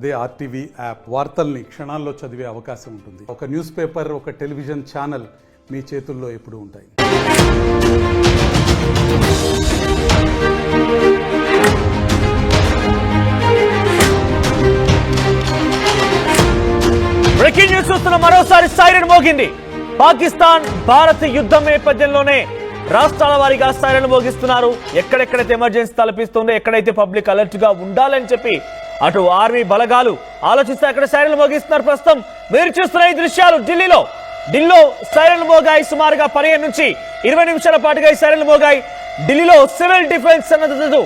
అదే RTV app వార్తల్ని క్షణాల్లో చదివే అవకాశం ఉంటుంది. ఒక న్యూస్ పేపర్ ఒక టెలివిజన్ ఛానల్ మీ చేతుల్లో ఎప్పుడు ఉంటాయి. బ్రేకింగ్ న్యూస్ చూస్తున్న మరోసారి సైరన్ మోగింది. పాకిస్తాన్ భారత్ యుద్ధం నేపథ్యంలోనే రాష్ట్రాల వారీగా సైరన్ మోగిస్తున్నారు. ఎక్కడెక్కడైతే ఎమర్జెన్సీ తలపిస్తుందో ఎక్కడైతే పబ్లిక్ అలర్ట్గా ఉండాలని చెప్పి అటు ఆర్మీ బలగాలు ఆలోచిస్తే అక్కడ సైరన్ మోగిస్తున్నారు ప్రస్తుతం. మీరు చూస్తున్న ఈ దృశ్యాలు ఢిల్లీలో. ఢిల్లీలో సైరన్ మోగాయి సుమారుగా పదిహేను నుంచి ఇరవై నిమిషాల పాటుగా ఈ సైరన్ మోగాయి. ఢిల్లీలో సివిల్ డిఫెన్స్ సన్నద్ధతకు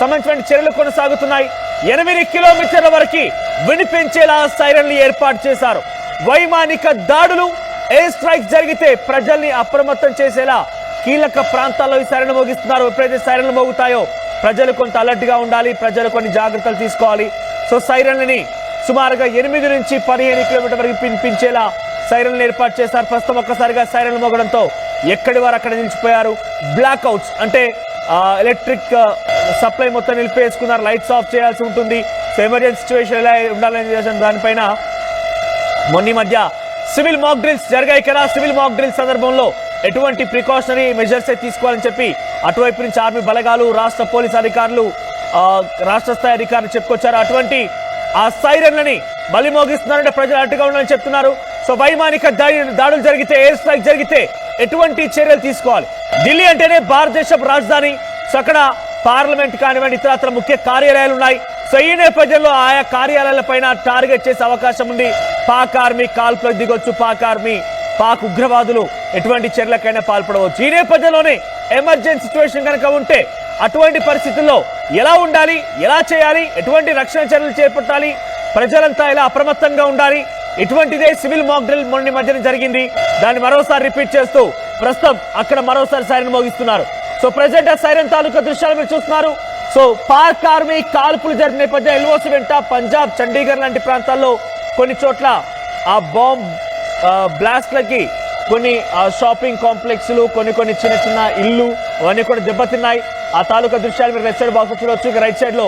సంబంధించిన చర్యలు కొనసాగుతున్నాయి. ఎనిమిది కిలోమీటర్ల వరకు వినిపించేలా సైరన్లు ఏర్పాటు చేశారు. వైమానిక దాడులు ఎయిర్ స్ట్రైక్ జరిగితే ప్రజల్ని అప్రమత్తం చేసేలా కీలక ప్రాంతాల్లో ఈ సైరన్లు మోగిస్తున్నారు. ఎప్పుడైతే సైరన్లు మోగుతాయో ప్రజలు కొంత అలర్ట్గా ఉండాలి ప్రజలు కొన్ని జాగ్రత్తలు తీసుకోవాలి. సో సైరన్లని సుమారుగా ఎనిమిది నుంచి పదిహేను కిలోమీటర్ వరకు పినిపించేలా సైరన్లు ఏర్పాటు చేశారు. ప్రస్తుతం ఒక్కసారిగా సైరన్లు మోగడంతో ఎక్కడి వారు అక్కడ నిలిచిపోయారు. బ్లాక్ అవుట్స్ అంటే ఎలక్ట్రిక్ సప్లై మొత్తం నిలిపేసుకున్నారు. లైట్స్ ఆఫ్ చేయాల్సి ఉంటుంది. సో ఎమర్జెన్సీ సిచ్యువేషన్ ఎలా ఉండాలని చేసిన దానిపైన మొన్న మధ్య సివిల్ మాక్ డ్రిల్స్ జరిగాయి కదా. సివిల్ మాక్ డ్రిల్స్ సందర్భంలో ఎటువంటి ప్రికాషనరీ మెజర్స్ తీసుకోవాలని చెప్పి అటువైపు నుంచి ఆర్మీ బలగాలు రాష్ట్ర పోలీస్ అధికారులు రాష్ట్ర స్థాయి అధికారులు చెప్పుకొచ్చారు. అటువంటి ఆ సైరన్లని బలి మోగిస్తున్నారంటే ప్రజలు అడ్డుగా ఉండాలని చెప్తున్నారు. సో వైమానిక దాడి దాడులు జరిగితే ఎయిర్ స్ట్రైక్ జరిగితే ఎటువంటి చర్యలు తీసుకోవాలి? ఢిల్లీ అంటేనే భారతదేశపు రాజధాని. సో అక్కడ పార్లమెంట్ కానివ్వండి ఇతరత్ర ముఖ్య కార్యాలయాలు ఉన్నాయి. సో ఈ నేపథ్యంలో ఆయా కార్యాలయాలపైన టార్గెట్ చేసే అవకాశం ఉంది. పాక్ ఆర్మీ కాల్పులకు దిగొచ్చు. పాక్ ఆర్మీ పాక్ ఉగ్రవాదులు ఎటువంటి చర్యలకైనా పాల్పడవచ్చు. ఈ నేపథ్యంలోనే ఎమర్జెన్సీ సిచ్యువేషన్ కనుక ఉంటే అటువంటి పరిస్థితుల్లో ఎలా ఉండాలి ఎలా చేయాలి ఎటువంటి రక్షణ చర్యలు చేపట్టాలి ప్రజలంతా ఎలా అప్రమత్తంగా ఉండాలి ఇటువంటిదే సివిల్ మాక్ డ్రిల్ మొన్న మధ్యన జరిగింది. దాన్ని మరోసారి రిపీట్ చేస్తూ ప్రస్తుతం అక్కడ మరోసారి సైరన్ మోగిస్తున్నారు. సో ప్రజెంట్ ఆ సైరన్ తాలూకా దృశ్యాలు మీరు చూస్తున్నారు. సో పాక్ ఆర్మీ కాల్పులు జరిగిన నేపథ్యం ఎల్ఓసి వెంట పంజాబ్ చండీగఢ్ లాంటి ప్రాంతాల్లో కొన్ని చోట్ల ఆ బాంబ్ బ్లాస్ట్లకి కొన్ని షాపింగ్ కాంప్లెక్స్లు కొన్ని కొన్ని చిన్న చిన్న ఇల్లు అవన్నీ కూడా దెబ్బతిన్నాయి. ఆ తాలూకా దృశ్యాలు మీరు రైట్ సైడ్ బాక్స్ చూడొచ్చు. ఇక రైట్ సైడ్లో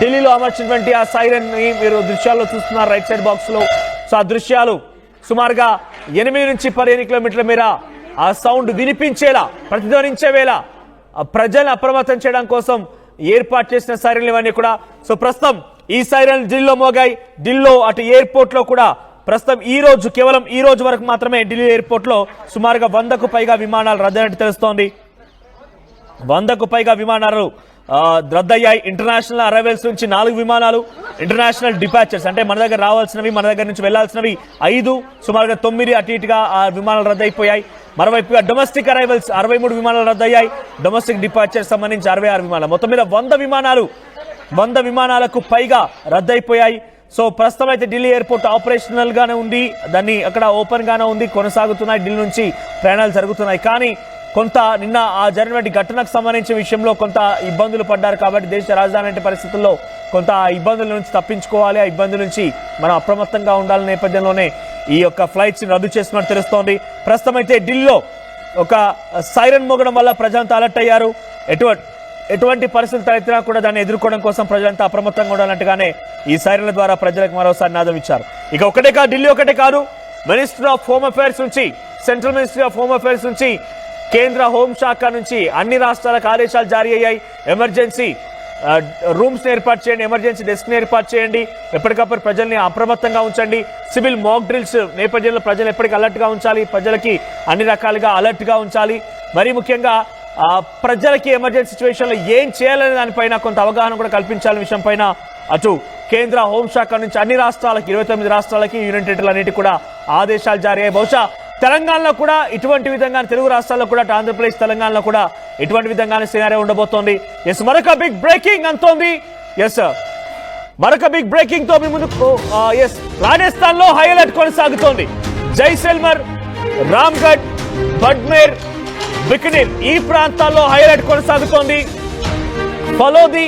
ఢిల్లీలో అమర్చినటువంటి ఆ సైరన్ని మీరు దృశ్యాల్లో చూస్తున్నారు రైట్ సైడ్ బాక్స్లో సో ఆ దృశ్యాలు సుమారుగా ఎనిమిది నుంచి పదిహేను కిలోమీటర్ల మేర ఆ సౌండ్ వినిపించేలా ప్రతిధ్వనించేవేలా ఆ ప్రజలను అప్రమత్తం చేయడం కోసం ఏర్పాటు చేసిన సైరన్లు ఇవన్నీ కూడా. సో ప్రస్తుతం ఈ సైరన్ ఢిల్లీలో మోగాయి. ఢిల్లీలో అటు ఎయిర్పోర్ట్లో కూడా ప్రస్తుతం ఈ రోజు కేవలం ఈ రోజు వరకు మాత్రమే ఢిల్లీ ఎయిర్పోర్ట్లో సుమారుగా వందకు పైగా విమానాలు రద్దయినట్టు తెలుస్తోంది. వందకు పైగా విమానాలు రద్దయ్యాయి. ఇంటర్నేషనల్ అరైవల్స్ నుంచి నాలుగు విమానాలు ఇంటర్నేషనల్ డిపాచర్స్ అంటే మన దగ్గర రావాల్సినవి మన దగ్గర నుంచి వెళ్ళాల్సినవి ఐదు సుమారుగా తొమ్మిది అటు ఇటుగా ఆ విమానాలు రద్దయిపోయాయి. మరోవైపుగా డొమెస్టిక్ అరైవల్స్ అరవై మూడు విమానాలు రద్దయ్యాయి. డొమెస్టిక్ డిపాచర్స్ సంబంధించి అరవై ఆరు విమానాలు. మొత్తం మీద వంద విమానాలు వంద విమానాలకు పైగా రద్దయిపోయాయి. సో ప్రస్తుతం అయితే ఢిల్లీ ఎయిర్పోర్ట్ ఆపరేషనల్ గానే ఉంది. దాన్ని అక్కడ ఓపెన్ గానే ఉంది. కొనసాగుతున్నాయి ఢిల్లీ నుంచి ప్రయాణాలు జరుగుతున్నాయి. కానీ కొంత నిన్న ఆ జరిగినటువంటి ఘటనకు సంబంధించిన విషయంలో కొంత ఇబ్బందులు పడ్డారు కాబట్టి దేశ రాజధాని అంటే పరిస్థితుల్లో కొంత ఆ ఇబ్బందుల నుంచి తప్పించుకోవాలి. ఆ ఇబ్బందుల నుంచి మనం అప్రమత్తంగా ఉండాలనే నేపథ్యంలోనే ఈ యొక్క ఫ్లైట్స్ రద్దు చేస్తున్నట్టు తెలుస్తోంది. ప్రస్తుతం అయితే ఢిల్లీలో ఒక సైరన్ మోగడం వల్ల ప్రజలంతా అలర్ట్ అయ్యారు. ఎటువంటి ఎటువంటి పరిస్థితులు తలెత్తినా కూడా దాన్ని ఎదుర్కోవడం కోసం ప్రజలంతా అప్రమత్తంగా ఉండాలంటగానే ఈ సైరన్ల ద్వారా ప్రజలకు మరోసారి నాదం ఇచ్చారు. ఇక ఒకటే కాదు ఢిల్లీ ఒకటే కాదు మినిస్టర్ ఆఫ్ హోమ్ అఫైర్స్ నుంచి central ministry of home affairs నుంచి కేంద్ర హోంశాఖ నుంచి అన్ని రాష్ట్రాలకు ఆదేశాలు జారీ అయ్యాయి. ఎమర్జెన్సీ రూమ్స్ ఏర్పాటు చేయండి ఎమర్జెన్సీ డెస్క్ ఏర్పాటు చేయండి. ఎప్పటికప్పుడు ప్రజల్ని అప్రమత్తంగా ఉంచండి. సివిల్ మాక్ డ్రిల్స్ నేపథ్యంలో ప్రజలు ఎప్పటికీ అలర్ట్గా ఉంచాలి. ప్రజలకి అన్ని రకాలుగా అలర్ట్గా ఉంచాలి. మరీ ముఖ్యంగా ప్రజలకి ఎమర్జెన్సీ సిచ్యువేషన్లో ఏం చేయాలనే దానిపైన కొంత అవగాహన కూడా కల్పించాలనే విషయం పైన అటు కేంద్ర హోంశాఖ నుంచి అన్ని రాష్ట్రాలకి ఇరవై తొమ్మిది రాష్ట్రాలకి యూనియన్ టెరిటరీలన్నిటి కూడా ఆదేశాలు జారీ అయ్యాయి. బహుశా తెలంగాణలో కూడా ఇటువంటి విధంగా తెలుగు రాష్ట్రాల్లో కూడా ఆంధ్రప్రదేశ్ తెలంగాణలో కూడా ఇటువంటి విధంగానే సినారే ఉండబోతోంది. ఎస్ మరొక బిగ్ బ్రేకింగ్ అంతోంది. ఎస్ మరొక బిగ్ బ్రేకింగ్తో మీ ముందుకు ఎస్ రాజస్థాన్లో హై అలర్ట్ కొనసాగుతోంది. జైసల్మర్ రామ్గఢ్ బడ్మేర్ బికనీర్ ఈ ప్రాంతాల్లో హై కొనసాగుతోంది. ఫలోది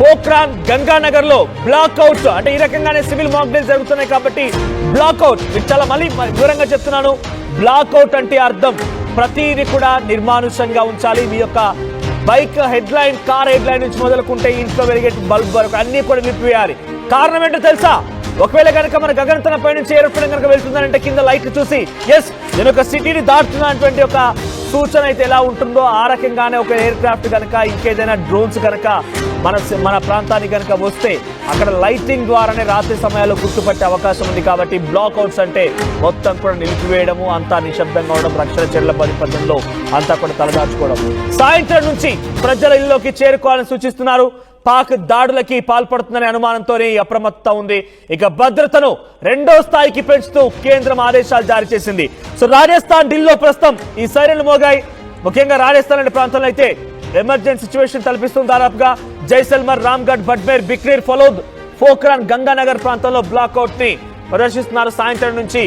పోఖ్రాన్ గంగానగర్లో బ్లాక్అవుట్ అంటే ఈ రకంగానే సివిల్ మాక్డేల్ జరుగుతున్నాయి కాబట్టి బ్లాక్ అవుట్. మీకు చాలా మళ్ళీ వివరంగా చెప్తున్నాను. బ్లాక్ అవుట్ అంటే అర్థం. ప్రతిదీ కూడా నిర్మానుషంగా ఉంచాలి. మీ యొక్క bike head line car head line నుంచి మొదలుకుంటే ఇంట్లో వెలిగే బల్బ్ వరకు అన్ని కూడా నిలిపివేయాలి కారణం ఏంటో తెలుసా? ఒకవేళ కనుక మన గగనతన పై నుంచి ఏరోప్లేన్ కనుక వెళ్తుందంటే కింద లైట్ చూసి ఎస్ నేను ఒక సిటీని దాటుతున్నటువంటి ఒక సూచన అయితే ఎలా ఉంటుందో ఆ రకంగానే ఒక ఎయిర్ క్రాఫ్ట్ కనుక ఇంకేదైనా డ్రోన్స్ కనుక మన మన ప్రాంతానికి కనుక వస్తే అక్కడ లైటింగ్ ద్వారానే రాత్రి సమయాల్లో గుర్తుపట్టే అవకాశం ఉంది కాబట్టి బ్లాక్ అవుట్స్ అంటే మొత్తం కూడా నిలిపివేయడము అంతా నిశ్శబ్దంగా ఉండడం రక్షణ చర్యల పద్ధతిలో అంతా కూడా తలదాచుకోవడం. సాయంత్రం నుంచి ప్రజల ఇల్లులోకి చేరుకోవాలని సూచిస్తున్నారు. పాక్ దాడులకి పాల్పడుతుందనే అనుమానంతోనే ఈ అప్రమత్త ఉంది. ఇక భద్రతను రెండో స్థాయికి పెంచుతూ కేంద్రం ఆదేశాలు జారీ చేసింది. సో రాజస్థాన్ ఢిల్లీలో ప్రస్తుతం ఈ సైరన్లు మోగాయి ముఖ్యంగా రాజస్థాన్ అనే ప్రాంతంలో అయితే ఎమర్జెన్సీ సిచ్యువేషన్ తలపిస్తుంది దాదాపుగా. జైసల్మర్ రామ్గఢ్ బడ్మేర్ బిక్నేర్ ఫలోద్ ఫోక్రాన్ గంగానగర్ ప్రాంతంలో బ్లాక్అవుట్ని ప్రదర్శిస్తున్నారు. సాయంత్రం నుంచి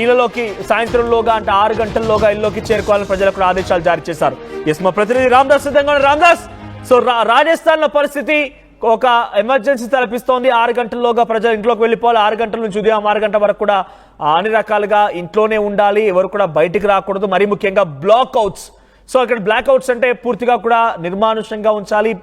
ఈలలోకి ఇళ్ళలోకి సాయంత్రంలోగా అంటే ఆరు గంటల్లోగా ఇల్లుకి చేరుకోవాలని ప్రజలకు ఆదేశాలు జారీ చేశారు. ఎస్ మా ప్రతినిధి రామ్దాస్ సిద్ధంగా రామ్దాస్! సో రా- రాజస్థాన్లో పరిస్థితి ఒక ఎమర్జెన్సీ తలపిస్తోంది. ఆరు గంటల్లోగా ప్రజలు ఇంట్లోకి వెళ్ళిపోవాలి. ఆరు గంటల నుంచి ఉదయం ఆరు గంటల వరకు కూడా అన్ని రకాలుగా ఇంట్లోనే ఉండాలి. ఎవరు కూడా బయటికి రాకూడదు. మరీ ముఖ్యంగా బ్లాక్ అవుట్స్. సో ఇక్కడ బ్లాక్ అవుట్స్ అంటే పూర్తిగా కూడా నిర్మానుష్యంగా ఉంచాలి.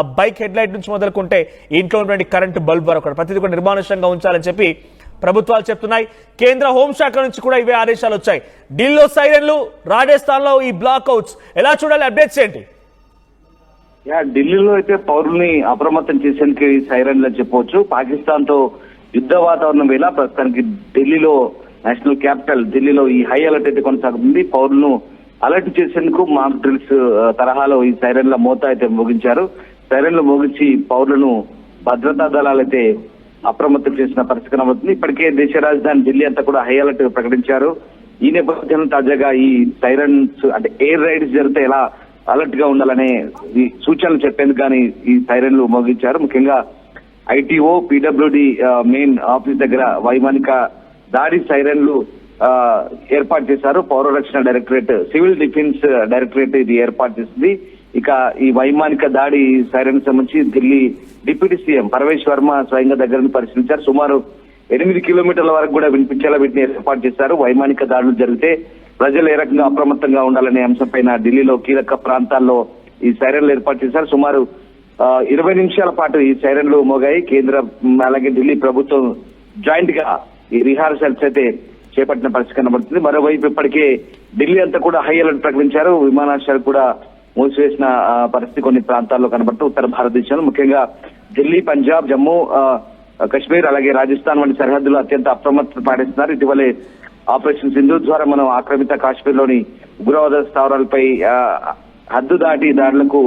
బైక్ హెడ్ లైట్ నుంచి మొదలుకుంటే ఇంట్లో ఉన్నటువంటి కరెంటు బల్బ్ వరకు ప్రతిదీ కూడా నిర్మానుష్యంగా ఉంచాలని చెప్పి ప్రభుత్వాలు చెప్తున్నాయి. కేంద్ర హోంశాఖ నుంచి కూడా ఇవే ఆదేశాలు వచ్చాయి. ఢిల్లీలో సైరన్లు రాజస్థాన్లో ఈ బ్లాక్ అవుట్స్. ఎలా చూడాలి? అప్డేట్స్ ఏంటి? యా ఢిల్లీలో అయితే పౌరుల్ని అప్రమత్తం చేసేందుకు ఈ సైరన్లు అని చెప్పవచ్చు. పాకిస్తాన్తో యుద్ధ వాతావరణం వేళ ప్రస్తుతానికి ఢిల్లీలో నేషనల్ క్యాపిటల్ ఢిల్లీలో ఈ హై అలర్ట్ అయితే కొనసాగుతుంది. పౌరులను అలర్ట్ చేసేందుకు మాక్ డ్రిల్స్ తరహాలో ఈ సైరన్ల మోత అయితే మోగించారు. సైరన్లు మోగించి పౌరులను భద్రతా దళాలు అయితే అప్రమత్తం చేసిన పరిస్థితి కనబడుతుంది. ఇప్పటికే దేశ రాజధాని ఢిల్లీ అంతా కూడా హై అలర్ట్ ప్రకటించారు. ఈ నేపథ్యంలో తాజాగా ఈ సైరన్స్ అంటే ఎయిర్ రైడ్స్ జరిగితే ఎలా అలర్ట్గా ఉండాలనే ఈ సూచనలు చెప్పేందుకు కానీ ఈ సైరన్లు మోగించారు. ముఖ్యంగా ఐటీఓ పీడబ్ల్యూడి మెయిన్ ఆఫీస్ దగ్గర వైమానిక దాడి సైరన్లు ఏర్పాటు చేశారు. పౌర రక్షణ డైరెక్టరేట్ సివిల్ డిఫెన్స్ డైరెక్టరేట్ ఇది ఏర్పాటు చేసింది. ఇక ఈ వైమానిక దాడి సైరన్ సంబంధించి ఢిల్లీ డిప్యూటీ సీఎం పరమేశ్ వర్మ స్వయంగా దగ్గరని పరిశీలించారు. సుమారు ఎనిమిది కిలోమీటర్ల వరకు కూడా వినిపించేలా వీటిని ఏర్పాటు చేశారు. వైమానిక దాడులు జరిగితే ప్రజలు ఏ రకంగా అప్రమత్తంగా ఉండాలనే అంశంపైన ఢిల్లీలో కీలక ప్రాంతాల్లో ఈ సైరన్లు ఏర్పాటు చేశారు. సుమారు ఇరవై నిమిషాల పాటు ఈ సైరన్లు మోగాయి. కేంద్ర అలాగే ఢిల్లీ ప్రభుత్వం జాయింట్గా ఈ రిహార్సల్స్ అయితే చేపట్టిన పరిస్థితి కనబడుతుంది. మరోవైపు ఇప్పటికే ఢిల్లీ అంతా కూడా హై అలర్ట్ ప్రకటించారు. విమానాశ్రయాలు కూడా మూసివేసిన పరిస్థితి కొన్ని ప్రాంతాల్లో కనబడుతూ ఉత్తర భారతదేశంలో. ముఖ్యంగా ఢిల్లీ పంజాబ్ జమ్మూ కశ్మీర్ అలాగే రాజస్థాన్ వంటి సరిహద్దులు అత్యంత అప్రమత్తత పాటిస్తున్నారు. ఇటీవలే ఆపరేషన్ సింధు ద్వారా మనం ఆక్రమిత కాశ్మీర్లోని ఉగ్రవాద స్థావరాలపై ఆ, హద్దు దాటి దాడులకు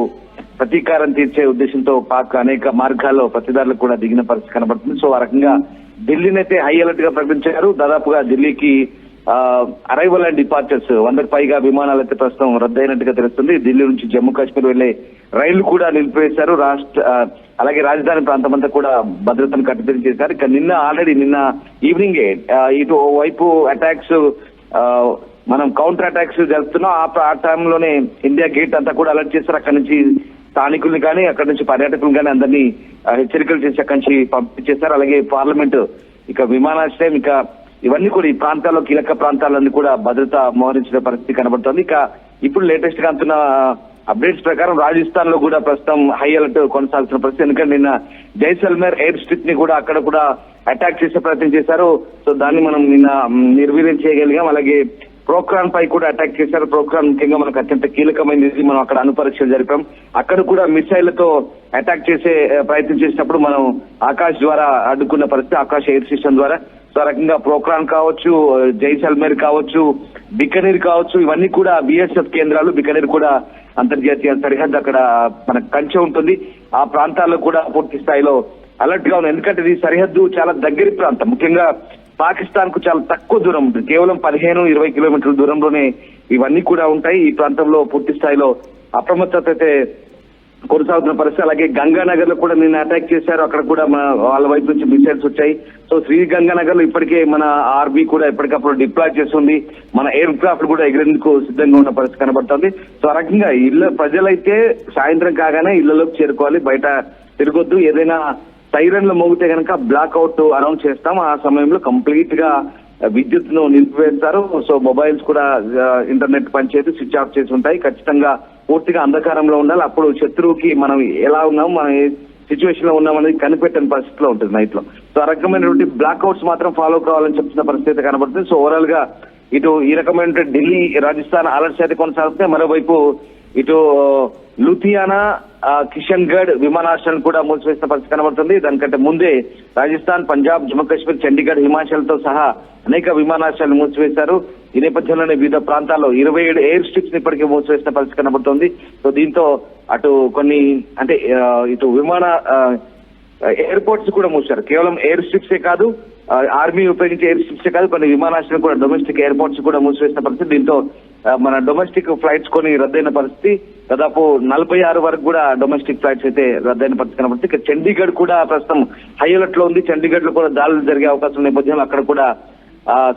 ప్రతీకారం తీర్చే ఉద్దేశంతో పాక్ అనేక మార్గాల్లో ప్రతిదారులకు కూడా దిగిన పరిస్థితి కనబడుతుంది. సో ఆ రకంగా ఢిల్లీనైతే హై అలర్ట్గా ప్రకటించారు. దాదాపుగా ఢిల్లీకి అరైవల్ అండ్ డిపార్చర్స్ వందకు పైగా విమానాలు అయితే ప్రస్తుతం రద్దయినట్టుగా తెలుస్తుంది. ఢిల్లీ నుంచి జమ్మూ కాశ్మీర్ వెళ్ళే రైళ్ళు కూడా నిలిపివేశారు. రాష్ట్ర అలాగే రాజధాని ప్రాంతం అంతా కూడా భద్రతను కట్టుదిరి చేశారు. ఇక నిన్న ఆల్రెడీ నిన్న ఈవినింగే ఇటు వైపు అటాక్స్ మనం కౌంటర్ అటాక్స్ జరుపుతున్నాం. ఆ టైంలోనే ఇండియా గేట్ అంతా కూడా అలర్ట్ చేశారు. అక్కడి నుంచి స్థానికుల్ని కానీ అక్కడి నుంచి పర్యాటకులు కానీ అందరినీ హెచ్చరికలు చేసి అక్కడి నుంచి పంపించేశారు. అలాగే పార్లమెంట్ ఇక విమానాశ్రయం ఇక ఇవన్నీ కూడా ఈ ప్రాంతాల్లో కీలక ప్రాంతాలన్నీ కూడా భద్రత మోహరించిన పరిస్థితి కనబడుతోంది. ఇక ఇప్పుడు లేటెస్ట్గా అంటున్న అప్డేట్స్ ప్రకారం రాజస్థాన్లో కూడా ప్రస్తుతం హై అలర్ట్ కొనసాగుతున్న పరిస్థితి. ఎందుకంటే నిన్న జైసల్మేర్ ఎయిర్ స్ట్రిప్ని కూడా అక్కడ కూడా అటాక్ చేసే ప్రయత్నం చేశారు. సో దాన్ని మనం నిన్న నిర్వీర్యం చేయగలిగాం. అలాగే ప్రోక్రాన్ పై కూడా అటాక్ చేశారు. ప్రోక్రాన్ ముఖ్యంగా మనకు అత్యంత కీలకమైనది మనం అక్కడ అనుపరీక్షలు జరిపాం. అక్కడ కూడా మిసైళ్ళతో అటాక్ చేసే ప్రయత్నం చేసినప్పుడు మనం ఆకాశ్ ద్వారా అడ్డుకున్న పరిస్థితి ఆకాశ్ ఎయిర్ సిస్టమ్ ద్వారా. సో రకంగా ప్రోక్రాన్ కావచ్చు జైసల్మేర్ కావచ్చు బికనీర్ కావచ్చు ఇవన్నీ కూడా బిఎస్ఎఫ్ కేంద్రాలు బికనీర్ కూడా అంతర్జాతీయ సరిహద్దు అక్కడ మన కంచె ఉంటుంది. ఆ ప్రాంతాల్లో కూడా పూర్తి స్థాయిలో అలర్ట్గా ఉంది. ఎందుకంటే ఇది సరిహద్దు చాలా దగ్గరి ప్రాంతం. ముఖ్యంగా పాకిస్తాన్కు చాలా తక్కువ దూరం ఉంటుంది. కేవలం పదిహేను ఇరవై కిలోమీటర్ల దూరంలోనే ఇవన్నీ కూడా ఉంటాయి. ఈ ప్రాంతంలో పూర్తి స్థాయిలో అప్రమత్తత అయితే కొనసాగుతున్న పరిస్థితి. అలాగే గంగానగర్లో కూడా నిన్న అటాక్ చేశారు. అక్కడ కూడా మన వాళ్ళ వైపు నుంచి మిసైల్స్ వచ్చాయి. సో శ్రీ గంగానగర్లో ఇప్పటికే మన ఆర్మీ కూడా ఎప్పటికప్పుడు డిప్లాయ్ చేస్తుంది. మన ఎయిర్ క్రాఫ్ట్ కూడా ఎగిరేందుకు సిద్ధంగా ఉన్న పరిస్థితి కనబడుతుంది. సో ఆ రకంగా ఇళ్ళ ప్రజలైతే సాయంత్రం కాగానే ఇళ్ళలోకి చేరుకోవాలి. బయట తిరగొద్దు. ఏదైనా సైరన్లు మోగితే కనుక బ్లాక్ అవుట్ అనౌన్స్ చేస్తాం. ఆ సమయంలో కంప్లీట్గా విద్యుత్ను నిలిపివేస్తారు. సో మొబైల్స్ కూడా ఇంటర్నెట్ పనిచేసి స్విచ్ ఆఫ్ చేసి ఉంటాయి. ఖచ్చితంగా పూర్తిగా అంధకారంలో ఉండాలి. అప్పుడు శత్రువుకి మనం ఎలా ఉన్నాం మనం సిచ్యువేషన్లో ఉన్నామనేది కనిపెట్టని పరిస్థితిలో ఉంటుంది నైట్లో. సో ఆ రకమైనటువంటి బ్లాక్అవుట్స్ మాత్రం ఫాలో కావాలని చెప్తున్న పరిస్థితి అయితే కనబడుతుంది. సో ఓవరాల్గా ఇటు ఈ రకమైన ఢిల్లీ రాజస్థాన్ అలర్ట్స్ అయితే కొనసాగుతున్నాయి. మరోవైపు ఇటు లూథియానా కిషన్ గఢ్ విమానాశ్రయాన్ని కూడా మూసివేసిన పరిస్థితి కనబడుతుంది. దానికంటే ముందే రాజస్థాన్ పంజాబ్ జమ్మూ కాశ్మీర్ చండీగఢ్ హిమాచల్తో సహా అనేక విమానాశ్రయాలు మూసివేశారు. ఈ నేపథ్యంలోనే వివిధ ప్రాంతాల్లో ఇరవై ఏడు ఎయిర్ స్ట్రిప్స్ ఇప్పటికే మూసివేసిన పరిస్థితి కనబడుతుంది. సో దీంతో అటు కొన్ని అంటే ఇటు విమాన ఎయిర్పోర్ట్స్ కూడా మూసారు కేవలం ఎయిర్ స్ట్రిప్సే కాదు ఆర్మీ ఉపయోగించే ఎయిర్ స్ట్రిప్సే కాదు కొన్ని విమానాశ్రయం కూడా డొమెస్టిక్ ఎయిర్పోర్ట్స్ కూడా మూసివేసిన పరిస్థితి. దీంతో మన డొమెస్టిక్ ఫ్లైట్స్ కొన్ని రద్దయిన పరిస్థితి. దాదాపు నలభై ఆరు వరకు కూడా డొమెస్టిక్ ఫ్లైట్స్ అయితే రద్దయిన పరిస్థితి కనబడుతుంది. ఇక చండీగఢ్ కూడా ప్రస్తుతం హై అలర్ట్లో ఉంది. చండీగఢ్లో కూడా దాడులు జరిగే అవకాశం నేపథ్యంలో అక్కడ కూడా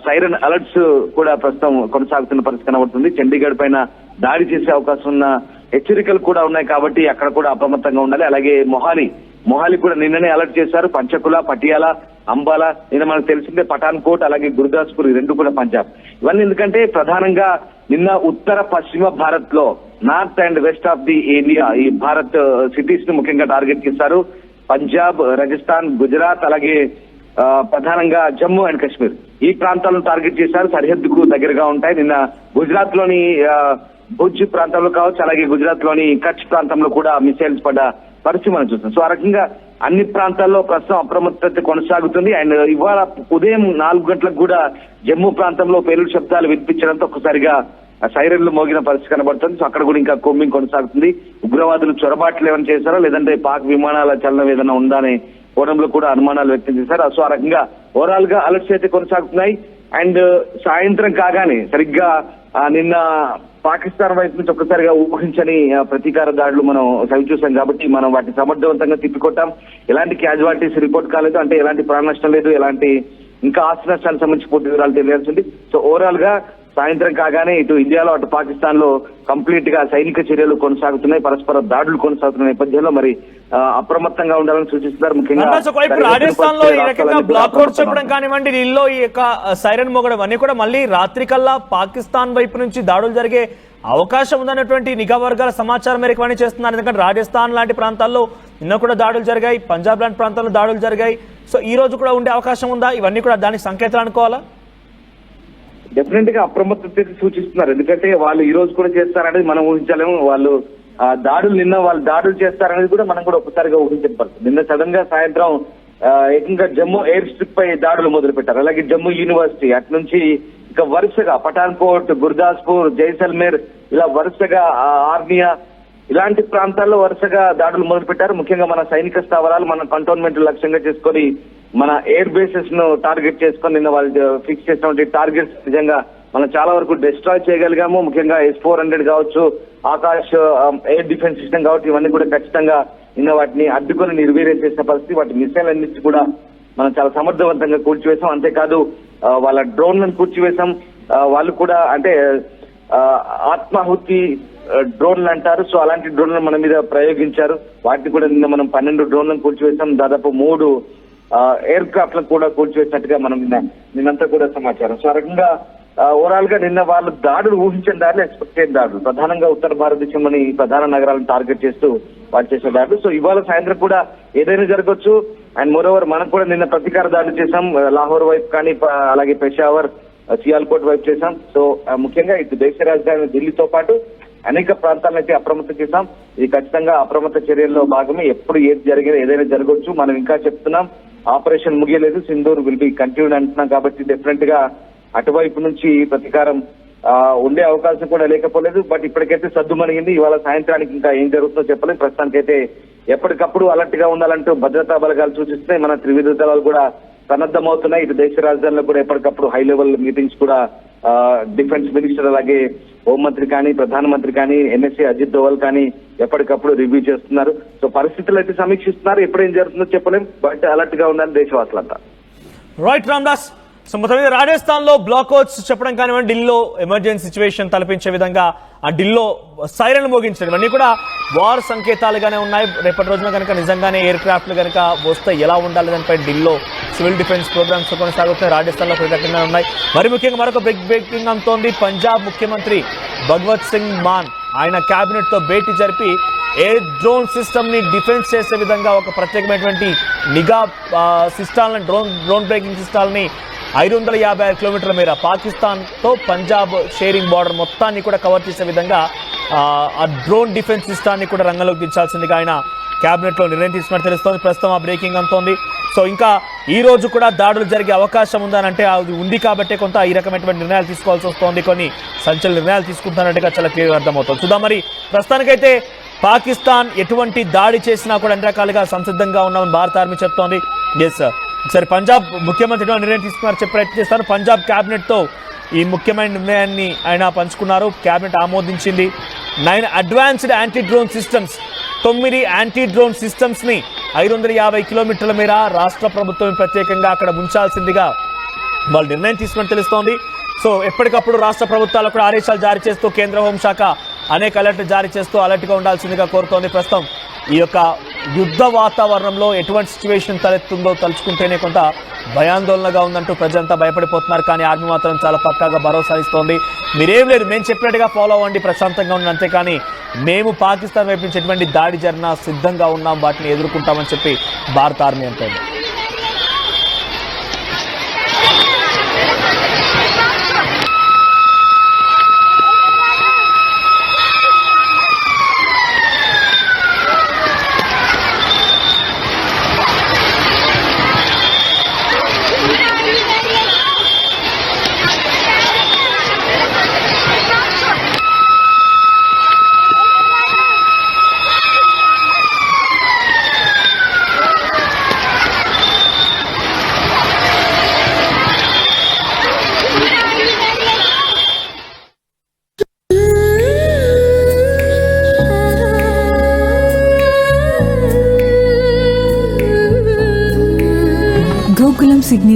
సైరన్ అలర్ట్స్ కూడా ప్రస్తుతం కొనసాగుతున్న పరిస్థితి కనబడుతుంది. చండీగఢ్ పైన దాడి చేసే అవకాశం ఉన్న హెచ్చరికలు కూడా ఉన్నాయి కాబట్టి అక్కడ కూడా అప్రమత్తంగా ఉండాలి. అలాగే మొహాలి మొహాలి కూడా నిన్ననే అలర్ట్ చేశారు. పంచకుల పటియాల అంబాలా నిన్న మనకు తెలిసిందే పఠాన్కోట్ అలాగే గురుదాస్పూర్ ఈ రెండు కూడా పంజాబ్. ఇవన్నీ ఎందుకంటే ప్రధానంగా నిన్న ఉత్తర పశ్చిమ భారత్లో north and west of the area ఈ భారత్ సిటీస్ను ముఖ్యంగా టార్గెట్ చేశారు. పంజాబ్ రాజస్థాన్ గుజరాత్ అలాగే ప్రధానంగా జమ్మూ అండ్ కాశ్మీర్. ఈ ప్రాంతాలను టార్గెట్ చేశారు. సరిహద్దుకు దగ్గరగా ఉంటాయి. నిన్న గుజరాత్లోని భుజ్ ప్రాంతంలో కావచ్చు అలాగే గుజరాత్లోని కచ్ ప్రాంతంలో కూడా మిసైల్స్ పడ్డ పరిస్థితి మనం చూస్తాం సో ఆ రకంగా అన్ని ప్రాంతాల్లో ప్రస్తుతం అప్రమత్తత కొనసాగుతుంది. అండ్ ఇవాళ ఉదయం నాలుగు గంటలకు కూడా జమ్మూ ప్రాంతంలో పేలుడు శబ్దాలు వినిపించడంతో ఒక్కసారిగా సైరన్లు మోగిన పరిస్థితి కనబడుతుంది. సో అక్కడ కూడా ఇంకా కోమింగ్ కొనసాగుతుంది. ఉగ్రవాదులు చొరబాట్లు ఏమైనా చేశారా? లేదంటే పాక్ విమానాల చలనం ఏదైనా ఉందా అనే కోణంలో కూడా అనుమానాలు వ్యక్తం చేశారు. సో ఆ రకంగా ఓవరాల్గా అలర్ట్స్ అయితే కొనసాగుతున్నాయి. అండ్ uh, సాయంత్రం కాగానే సరిగ్గా నిన్న పాకిస్తాన్ వైపు నుంచి ఒక్కసారిగా ఊహించని ప్రతీకార దాడులు మనం చవి చూసాం కాబట్టి మనం వాటిని సమర్థవంతంగా తిప్పికొట్టాం. ఎలాంటి క్యాజువాలిటీస్ రిపోర్ట్ కాలేదు. అంటే ఎలాంటి ప్రాణ నష్టం లేదు. ఎలాంటి ఇంకా ఆస్తి నష్టానికి సంబంధించి పూర్తి వివరాలు తెలియాల్సింది సో ఓవరాల్గా సాయంత్రం కాగానే ఇటు ఇండియాలో అటు పాకిస్తాన్లో కంప్లీట్గా సైనిక చర్యలు కొనసాగుతున్నాయి పరస్పర దాడులు కొనసాగుతున్న నేపథ్యంలో మరి అప్రమత్తంగా ఉండాలని సూచిస్తున్నారు. ముఖ్యంగా బ్లాక్ అవుట్ చెప్పడం కానివ్వండి ఈ యొక్క సైరన్ మోగడం అన్ని కూడా మళ్ళీ రాత్రి కల్లా పాకిస్తాన్ వైపు నుంచి దాడులు జరిగే అవకాశం ఉందన్నటువంటి నిఘా వర్గాల సమాచారం మేరకు ఇవన్నీ చేస్తున్నారు. ఎందుకంటే రాజస్థాన్ లాంటి ప్రాంతాల్లో నిన్న కూడా దాడులు జరిగాయి పంజాబ్ లాంటి ప్రాంతాల్లో దాడులు జరిగాయి. సో ఈ రోజు కూడా ఉండే అవకాశం ఉందా? ఇవన్నీ కూడా దానికి సంకేతాలు అనుకోవాలా? డెఫినెట్గా అప్రమత్తత సూచిస్తున్నారు. ఎందుకంటే వాళ్ళు ఈ రోజు కూడా చేస్తారనేది మనం ఊహించలేము. వాళ్ళు ఆ, దాడులు నిన్న వాళ్ళు దాడులు చేస్తారనేది కూడా మనం కూడా ఒక్కసారిగా ఊహించబడుతుంది. నిన్న సడన్గా సాయంత్రం ఏకంగా జమ్మూ ఎయిర్ స్ట్రిప్ పై దాడులు మొదలు పెట్టారు అలాగే జమ్మూ యూనివర్సిటీ అటు నుంచి ఇక వరుసగా పఠాన్కోట్ గుర్దాస్పూర్ జైసల్మేర్ ఇలా వరుసగా ఆర్మియా ఇలాంటి ప్రాంతాల్లో వరుసగా దాడులు మొదలు పెట్టారు ముఖ్యంగా మన సైనిక స్థావరాలు మన కంటోన్మెంట్ లక్ష్యంగా చేసుకొని మన ఎయిర్ బేసెస్ను టార్గెట్ చేసుకొని నిన్న వాళ్ళు ఫిక్స్ చేసినటువంటి టార్గెట్స్ నిజంగా మనం చాలా వరకు డిస్ట్రాయ్ చేయగలిగాము. ముఖ్యంగా ఎస్ ఫోర్ హండ్రెడ్ కావచ్చు ఆకాష్ ఎయిర్ డిఫెన్స్ సిస్టమ్ కావచ్చు ఇవన్నీ కూడా ఖచ్చితంగా నిన్న వాటిని అడ్డుకొని నిర్వీర్యం చేసిన పరిస్థితి వాటి మిసైల్ అన్నిటి కూడా మనం చాలా సమర్థవంతంగా కూల్చివేశాం అంతేకాదు ఆ, వాళ్ళ డ్రోన్లను కూల్చివేశాం వాళ్ళు కూడా అంటే ఆత్మాహుతి డ్రోన్లు అంటారు. సో అలాంటి డ్రోన్లు మన మీద ప్రయోగించారు. వాటిని కూడా నిన్న మనం పన్నెండు డ్రోన్లను కూల్చివేశాం దాదాపు మూడు ఎయిర్ క్రాఫ్ట్లను కూడా కూల్చివేసినట్టుగా మనం నిన్న నిన్నంతా కూడా సమాచారం. సో ఆ రకంగా ఓవరాల్గా నిన్న వాళ్ళు దాడులు ఊహించిన దాడులు ఎక్స్పెక్ట్ చేయని దాడులు ప్రధానంగా ఉత్తర భారతదేశంలోని ప్రధాన నగరాలను టార్గెట్ చేస్తూ వాళ్ళు చేసే దాడులు. సో ఇవాళ సాయంత్రం కూడా ఏదైనా జరగవచ్చు అండ్ మోరోవర్ మనం కూడా నిన్న ప్రతీకార దాడులు చేశాం. లాహోర్ వైపు కానీ అలాగే పెషావర్ సియాల్కోట్ వైపు చేశాం. సో ముఖ్యంగా ఇటు దేశ రాజధాని ఢిల్లీతో పాటు అనేక ప్రాంతాలను అయితే అప్రమత్తం చేశాం. ఇది ఖచ్చితంగా అప్రమత్త చర్యల్లో భాగమే. ఎప్పుడు ఏది జరిగినా ఏదైనా జరగవచ్చు మనం ఇంకా చెప్తున్నాం. ఆపరేషన్ ముగియలేదు సింధూర్ విల్ బి కంటిన్యూడ్ అంటున్నాం కాబట్టి డెఫినెట్గా అటువైపు నుంచి ప్రతీకారం ఉండే అవకాశం కూడా లేకపోలేదు. బట్ ఇప్పటికైతే సద్దు ఇవాళ సాయంత్రానికి ఇంకా ఏం జరుగుతుందో చెప్పలేదు ప్రస్తుతానికైతే ఎప్పటికప్పుడు అలర్ట్గా ఉండాలంటూ భద్రతా బలగాలు సూచిస్తున్నాయి. మన త్రివిధ దళాలు కూడా సన్నద్ధమవుతున్నాయి. ఇటు దేశ రాజధానిలో కూడా ఎప్పటికప్పుడు హై లెవెల్ మీటింగ్స్ కూడా డిఫెన్స్ మినిస్టర్ అలాగే హోంమంత్రి కానీ ప్రధానమంత్రి కానీ ఎన్ఎస్సీ అజిత్ దోవల్ కానీ ఎప్పటికప్పుడు రివ్యూ చేస్తున్నారు. సో పరిస్థితులు అయితే సమీక్షిస్తున్నారు. ఎప్పుడు ఏం జరుగుతుందో చెప్పలేం. బట్ అలర్ట్గా ఉండాలి దేశవాసులంతా. రైట్ రామ్దాస్ సో మొత్తం మీద రాజస్థాన్లో చెప్పడం కానివ్వండి ఢిల్లీలో ఎమర్జెన్సీ సిచ్యువేషన్ తలపించే విధంగా ఆ ఢిల్లీలో సైరన్ మోగించడం. ఇవన్నీ కూడా వార్ సంకేతాలుగానే ఉన్నాయి. రేపటి రోజున కనుక నిజంగానే ఎయిర్ క్రాఫ్ట్లు కనుక వస్తే ఎలా ఉండాలి దానిపై ఢిల్లీలో సివిల్ డిఫెన్స్ ప్రోగ్రామ్స్ కొనసాగుతున్నాయి. రాజస్థాన్లో ప్రకటనగా ఉన్నాయి. మరి ముఖ్యంగా మరొక బిగ్ బ్రేకింగ్ అంతోంది పంజాబ్ ముఖ్యమంత్రి భగవత్ సింగ్ మాన్ ఆయన కేబినెట్తో భేటీ జరిపి ఎయిర్ డ్రోన్ సిస్టమ్ని డిఫెన్స్ చేసే విధంగా ఒక ప్రత్యేకమైనటువంటి నిఘా సిస్టాలని డ్రోన్ డ్రోన్ బ్రేకింగ్ సిస్టాలని ఐదు వందల యాభై ఆరు కిలోమీటర్ల మేర పాకిస్తాన్తో పంజాబ్ షేరింగ్ బార్డర్ మొత్తాన్ని కూడా కవర్ చేసే విధంగా ఆ, డ్రోన్ డిఫెన్స్ సిస్టాన్ని కూడా రంగంలోకి దించాల్సిందిగా ఆయన క్యాబినెట్లో నిర్ణయం తీసుకున్నట్టు తెలుస్తోంది. ప్రస్తుతం ఆ బ్రేకింగ్ అంతోంది సో ఇంకా ఈ రోజు కూడా దాడులు జరిగే అవకాశం ఉందనంటే అది ఉంది కాబట్టి కొంత ఈ రకమైనటువంటి నిర్ణయాలు తీసుకోవాల్సి వస్తోంది. కొన్ని సంచలన నిర్ణయాలు తీసుకుంటున్నట్టుగా చాలా క్లియర్గా అర్థమవుతుంది. చూద్దాం మరి. ప్రస్తుతానికైతే పాకిస్తాన్ ఎటువంటి దాడి చేసినా కూడా అన్ని రకాలుగా సంసిద్ధంగా ఉన్నామని భారత ఆర్మీ చెప్తోంది. ఎస్ సార్ ఒకసారి పంజాబ్ ముఖ్యమంత్రి నిర్ణయం తీసుకున్నారు చెప్పి ప్రయత్నం చేస్తారు. పంజాబ్ క్యాబినెట్తో ఈ ముఖ్యమైన నిర్ణయాన్ని ఆయన పంచుకున్నారు. కేబినెట్ ఆమోదించింది. Nine advanced anti drone systems తొమ్మిది యాంటీ డ్రోన్ సిస్టమ్స్ని ఐదు వందల యాభై కిలోమీటర్ల మేర రాష్ట్ర ప్రభుత్వం ప్రత్యేకంగా అక్కడ ఉంచాల్సిందిగా వాళ్ళు నిర్ణయం తీసుకుని తెలుస్తోంది. సో ఎప్పటికప్పుడు రాష్ట్ర ప్రభుత్వాలకు కూడా ఆదేశాలు జారీ చేస్తూ కేంద్ర హోంశాఖ అనేక అలర్ట్ జారీ చేస్తూ అలర్ట్గా ఉండాల్సిందిగా కోరుతోంది ప్రస్తుతం. ఈ యొక్క యుద్ధ వాతావరణంలో ఎటువంటి సిచ్యువేషన్ తలెత్తుందో తలుచుకుంటేనే కొంత భయాందోళనగా ఉందంటూ ప్రజలంతా భయపడిపోతున్నారు. కానీ ఆర్మీ మాత్రం చాలా పక్కాగా భరోసా ఇస్తోంది. మీరేం లేదు మేము చెప్పినట్టుగా ఫాలో అవ్వండి ప్రశాంతంగా ఉండండి అంతేకాని మేము పాకిస్తాన్ వైపు నుంచి ఎటువంటి దాడి జరిగినా సిద్ధంగా ఉన్నాం వాటిని ఎదుర్కొంటామని చెప్పి భారత ఆర్మీ అంటారు